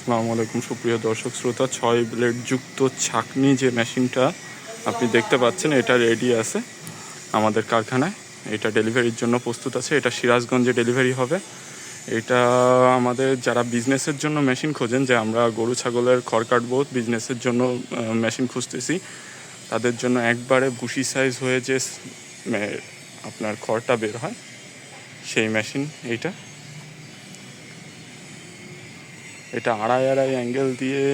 আসসালামু আলাইকুম, সুপ্রিয় দর্শক শ্রোতা। ছয় ব্লেড যুক্ত ছাকনি যে মেশিনটা আপনি দেখতে পাচ্ছেন, এটা রেডি আছে আমাদের কারখানায়। এটা ডেলিভারির জন্য প্রস্তুত আছে। এটা সিরাজগঞ্জে ডেলিভারি হবে। এটা আমাদের যারা বিজনেসের জন্য মেশিন খোঁজেন, যে আমরা গরু, ছাগলের খড় কাটবো বিজনেসের জন্য মেশিন খুঁজতেছি, তাদের জন্য একবারে ভুসি সাইজ হয়ে যে আপনার খড়টা বের হয়, সেই মেশিন এইটা। এটা আড়াই আড়াই অ্যাঙ্গেল দিয়ে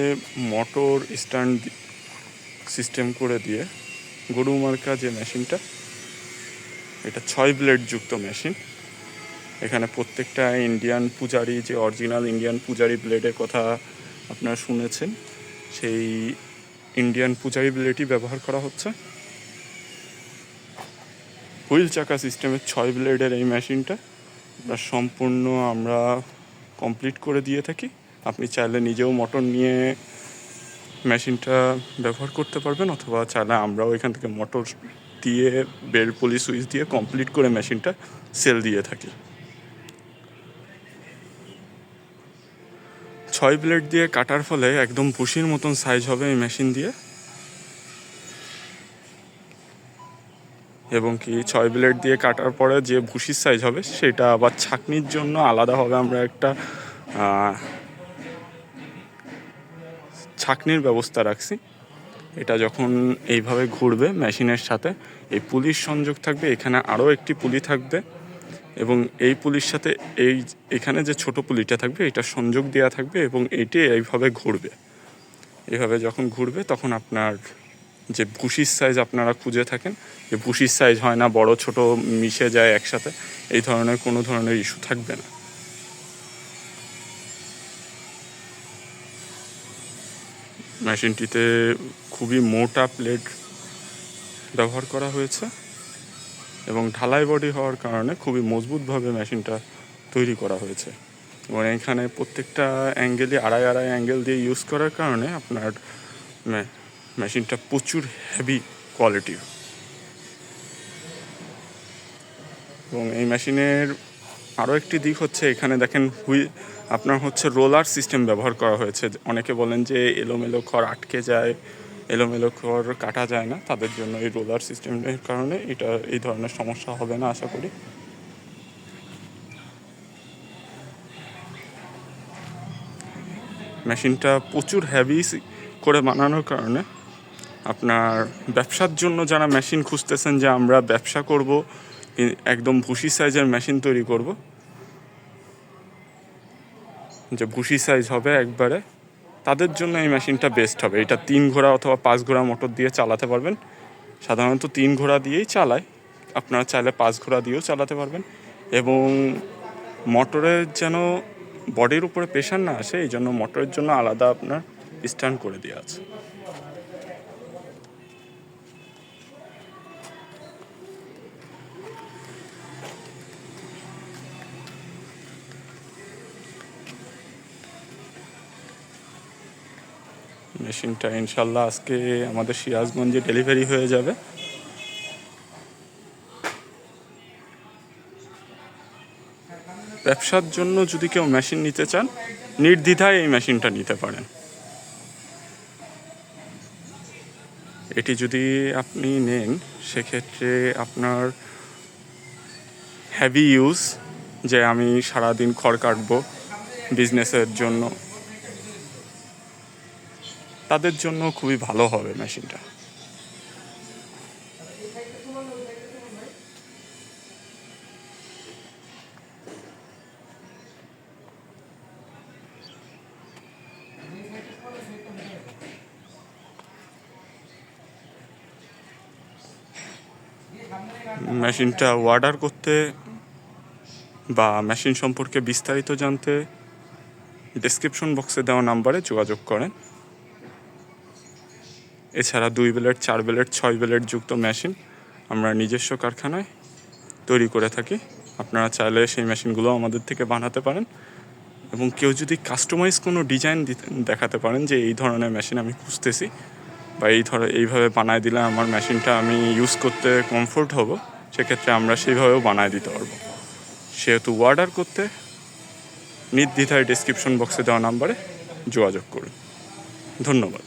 মোটর স্ট্যান্ড সিস্টেম করে দিয়ে গরু মার্কা যে মেশিনটা এটা ছয় ব্লেড যুক্ত মেশিন এখানে প্রত্যেকটা ইন্ডিয়ান পূজারি, যে অরিজিনাল ইন্ডিয়ান পূজারি ব্লেডের কথা আপনারা শুনেছেন, সেই ইন্ডিয়ান পূজারি ব্লেডই ব্যবহার করা হচ্ছে। হুইল চাকা সিস্টেমের ছয় ব্লেডের এই মেশিনটা সম্পূর্ণ আমরা কমপ্লিট করে দিয়ে থাকি। আপনি চাইলে নিজেও মোটর নিয়ে মেশিনটা ব্যবহার করতে পারবেন, অথবা চাইলে আমরাও এখান থেকে মোটর দিয়ে, বেল পুলি, সুইচ দিয়ে কমপ্লিট করে মেশিনটা সেল দিয়ে থাকি। ছয় ব্লেড দিয়ে কাটার ফলে একদম ভুসির মতন সাইজ হবে এই মেশিন দিয়ে। এবং কি ছয় ব্লেড দিয়ে কাটার পরে যে ভুসির সাইজ হবে, সেটা আবার ছাকনির জন্য আলাদাভাবে আমরা একটা ছাকনির ব্যবস্থা রাখছি। এটা যখন এইভাবে ঘুরবে মেশিনের সাথে, এই পুলিশ সংযোগ থাকবে, এখানে আরও একটি পুলি থাকবে এবং এই পুলির সাথে এই এখানে যে ছোট পুলিটা থাকবে, এটা সংযোগ দেওয়া থাকবে এবং এইটি এইভাবে ঘুরবে। এইভাবে যখন ঘুরবে, তখন আপনার যে ভুসির সাইজ আপনারা খুঁজে থাকেন, যে ভুসির সাইজ হয় না, বড় ছোট মিশে যায় একসাথে, এই ধরনের কোনো ধরনের ইস্যু থাকবে না। মেশিনটিতে খুবই মোটা প্লেট ব্যবহার করা হয়েছে এবং ঢালাই বডি হওয়ার কারণে খুবই মজবুতভাবে মেশিনটা তৈরি করা হয়েছে। এবং এখানে প্রত্যেকটা অ্যাঙ্গেলই আড়াই আড়াই অ্যাঙ্গেল দিয়ে ইউজ করার কারণে আপনার মেশিনটা প্রচুর হেভি কোয়ালিটির। এবং এই মেশিনের আরও একটি দিক হচ্ছে এখানে দেখেন হুই আপনার হচ্ছে রোলার সিস্টেম ব্যবহার করা হয়েছে। অনেকে বলেন যে এলোমেলো খড় আটকে যায়, এলোমেলো খড় কাটা যায় না, তাদের জন্য এই রোলার সিস্টেমের কারণে এটা এই ধরনের সমস্যা হবে না, আশা করি। মেশিনটা প্রচুর হ্যাভি করে বানানোর কারণে আপনার ব্যবসার জন্য যারা মেশিন খুঁজতেছেন যে আমরা ব্যবসা করব একদম ভুসি সাইজের মেশিন তৈরি করব। যে ভুসি সাইজ হবে একবারে। তাদের জন্য এই মেশিনটা বেস্ট হবে। এটা তিন ঘোড়া অথবা পাঁচ ঘোড়া মোটর দিয়ে চালাতে পারবেন। সাধারণত তিন ঘোড়া দিয়েই চালায়। আপনারা চাইলে পাঁচ ঘোড়া দিয়েও চালাতে পারবেন। এবং মোটরের যেন বডির উপরে প্রেশার না আসে, এই জন্য মোটরের জন্য আলাদা আপনার স্ট্যান্ড করে দেওয়া আছে। মেশিনটা ইনশাল্লাহ আজকে আমাদের সিরাজগঞ্জে ডেলিভারি হয়ে যাবে। ব্যবসার জন্য যদি কেউ মেশিন নিতে চান, নির্দ্বিধায় এই মেশিনটা নিতে পারেন। এটি যদি আপনি নেন, সেক্ষেত্রে আপনার হ্যাভি ইউজ যে আমি সারাদিন খড় কাটবো বিজনেসের জন্য। তাদের জন্য খুবই ভালো হবে মেশিনটা। মেশিনটা অর্ডার করতে বা মেশিন সম্পর্কে বিস্তারিত জানতে ডেসক্রিপশন বক্সে দেওয়া নাম্বারে যোগাযোগ করেন। এছাড়া দুই বেলেট চার বেলেট ছয় বেলেট যুক্ত মেশিন আমরা নিজস্ব কারখানায় তৈরি করে থাকি। আপনারা চাইলে সেই মেশিনগুলো আমাদের থেকে বানাতে পারেন এবং কেউ যদি কাস্টমাইজ কোনো ডিজাইন দেখাতে পারেন যে এই ধরনের মেশিন আমি খুঁজতেছি বা এই ধর, এইভাবে বানায় দিলে আমার মেশিনটা আমি ইউজ করতে কমফোর্ট হব, সেক্ষেত্রে আমরা সেইভাবেও বানায় দিতে পারব। সেহেতু অর্ডার করতে নির্দ্বিধায় ডিসক্রিপশন বক্সে দেওয়া নাম্বারে যোগাযোগ করুন। ধন্যবাদ।